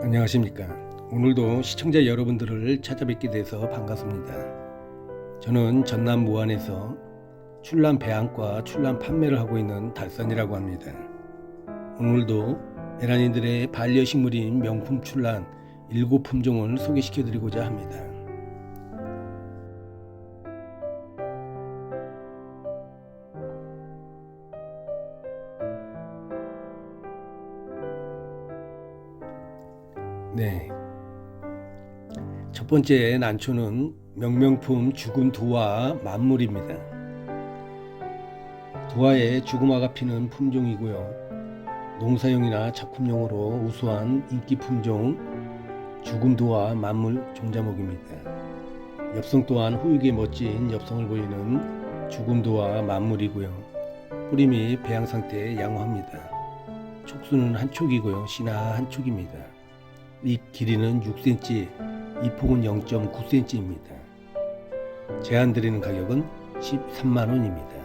안녕하십니까. 오늘도 시청자 여러분들을 찾아뵙게 돼서 반갑습니다. 저는 전남 무안에서 출란 배양과 출란 판매를 하고 있는 달산이라고 합니다. 오늘도 에란이들의 반려식물인 명품 출란 일곱 품종을 소개시켜 드리고자 합니다. 네. 첫 번째 난초는 명명품 죽은 두화 만물입니다. 두화에 죽음화가 피는 품종이고요. 농사용이나 작품용으로 우수한 인기 품종 죽은 두화 만물 종자목입니다. 엽성 또한 후육의 멋진 엽성을 보이는 죽은 두화 만물이고요. 뿌림이 배양 상태에 양호합니다. 촉수는 한 촉이고요. 씨나 한 촉입니다. 잎 길이는 6cm, 잎폭은 0.9cm입니다. 제한 드리는 가격은 13만 원입니다.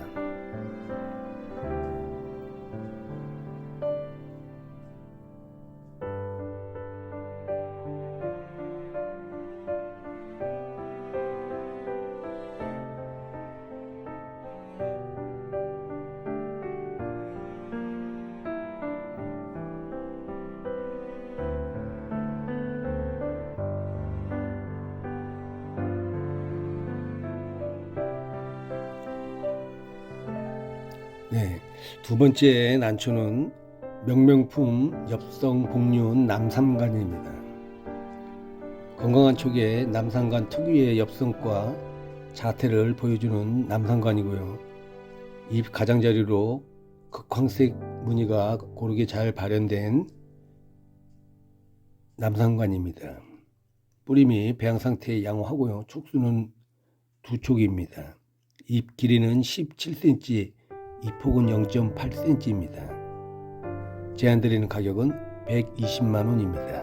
두 번째 난초는 명명품 엽성 복륜 남삼간입니다. 건강한 촉에 남삼간 특유의 엽성과 자태를 보여주는 남삼간이고요. 잎 가장자리로 극황색 무늬가 고르게 잘 발현된 남삼간입니다. 뿌림이 배양 상태에 양호하고요. 촉수는 두 촉입니다. 잎 길이는 17cm, 이 폭은 0.8cm입니다. 제한드리는 가격은 120만 원입니다.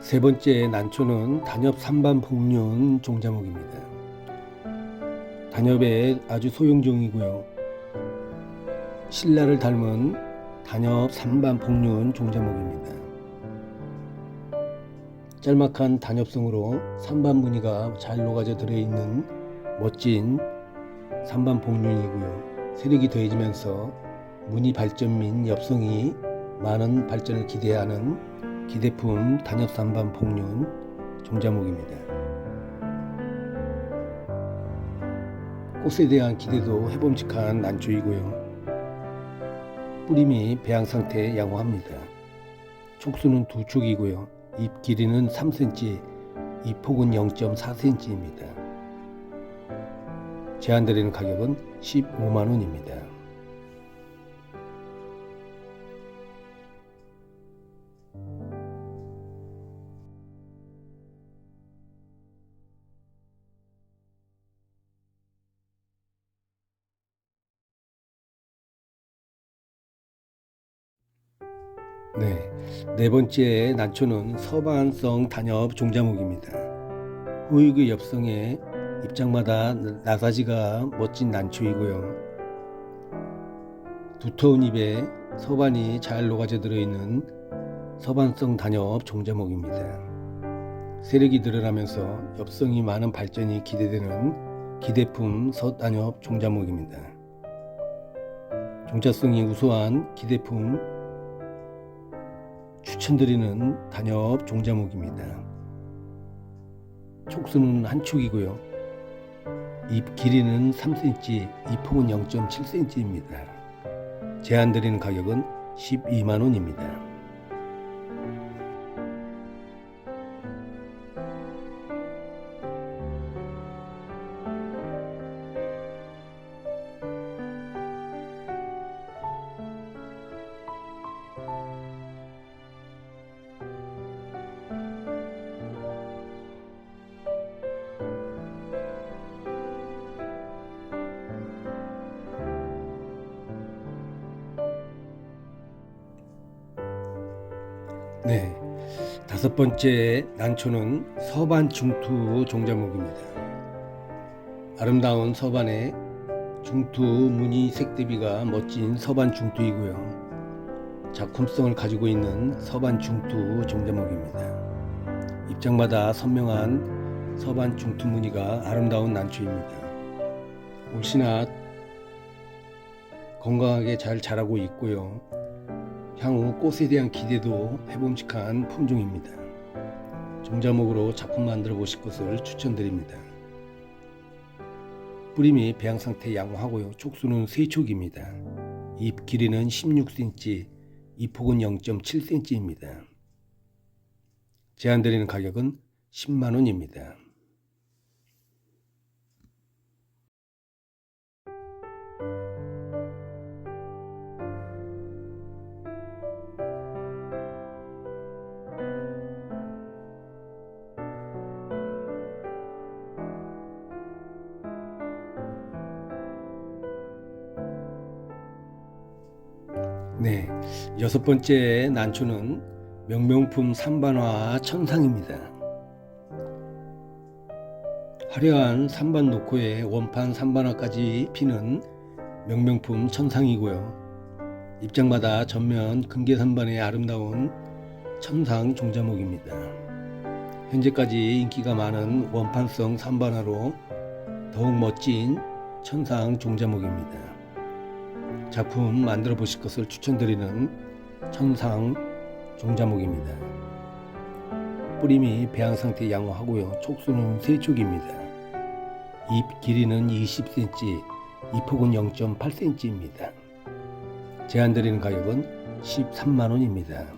세 번째 난초는 단엽 삼반 복륜 종자목입니다. 단엽의 아주 소형종이고요. 신라를 닮은 단엽 삼반 복륜 종자목입니다. 짤막한 단엽성으로 삼반 무늬가 잘 녹아져 들어있는 멋진 삼반 복륜이고요. 세력이 더해지면서 무늬 발전 및 엽성이 많은 발전을 기대하는 기대품 단엽삼반 복륜 종자목입니다. 꽃에 대한 기대도 해봄직한 난초이고요. 뿌림이 배양 상태에 양호합니다. 촉수는 두 촉이고요. 잎 길이는 3cm, 잎 폭은 0.4cm입니다. 제한드리는 가격은 15만 원입니다. 네, 네 번째 난초는 서반성 단엽 종자목입니다. 후육의 엽성에 입장마다 나사지가 멋진 난초이고요. 두터운 잎에 서반이 잘 녹아져 들어있는 서반성 단엽 종자목입니다. 세력이 늘어나면서 엽성이 많은 발전이 기대되는 기대품 서단엽 종자목입니다. 종자성이 우수한 기대품 추천드리는 단엽 종자목입니다. 촉수는 한 촉이고요. 잎 길이는 3cm, 잎폭은 0.7cm입니다. 제한 드리는 가격은 12만 원입니다. 네. 다섯 번째 난초는 서반 중투 종자목입니다. 아름다운 서반에 중투 무늬 색대비가 멋진 서반 중투이고요. 작품성을 가지고 있는 서반 중투 종자목입니다. 입장마다 선명한 서반 중투 무늬가 아름다운 난초입니다. 올시나 건강하게 잘 자라고 있고요. 향후 꽃에 대한 기대도 해봄직한 품종입니다. 종자목으로 작품 만들어 보실 것을 추천드립니다. 뿌림이 배양 상태 양호하고요. 촉수는 세촉입니다. 잎 길이는 16cm, 잎폭은 0.7cm입니다. 제한드리는 가격은 10만 원입니다. 네, 여섯 번째 난초는 명명품 삼반화 천상입니다. 화려한 삼반 노코에 원판 삼반화까지 피는 명명품 천상이고요. 입장마다 전면 금계삼반의 아름다운 천상 종자목입니다. 현재까지 인기가 많은 원판성 삼반화로 더욱 멋진 천상 종자목입니다. 작품 만들어 보실 것을 추천드리는 천상 종자목입니다. 뿌림이 배양 상태 양호하고요. 촉수는 세촉입니다. 잎 길이는 20cm, 잎폭은 0.8cm입니다. 제한 드리는 가격은 13만 원입니다.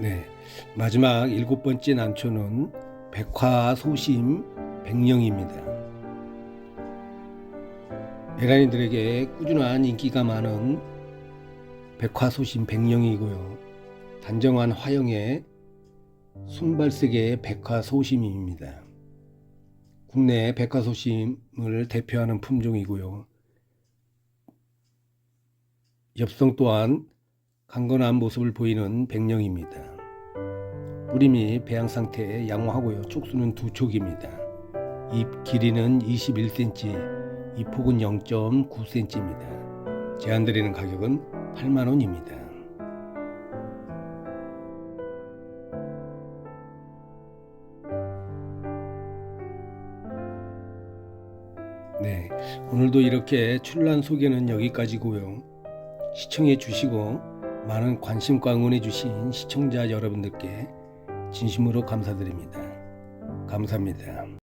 네. 마지막 일곱 번째 난초는 백화소심 백령입니다. 에라인들에게 꾸준한 인기가 많은 백화소심 백령이고요. 단정한 화형의 순발색의 백화소심입니다. 국내 백화소심을 대표하는 품종이고요. 엽성 또한 강건한 모습을 보이는 백령입니다. 뿌림이 배양 상태 양호하고요. 촉수는 두 촉입니다. 잎 길이는 21cm, 잎폭은 0.9cm입니다. 제한드리는 가격은 8만 원입니다. 네, 오늘도 이렇게 출란 소개는 여기까지고요. 시청해 주시고 많은 관심과 응원해 주신 시청자 여러분들께 진심으로 감사드립니다. 감사합니다.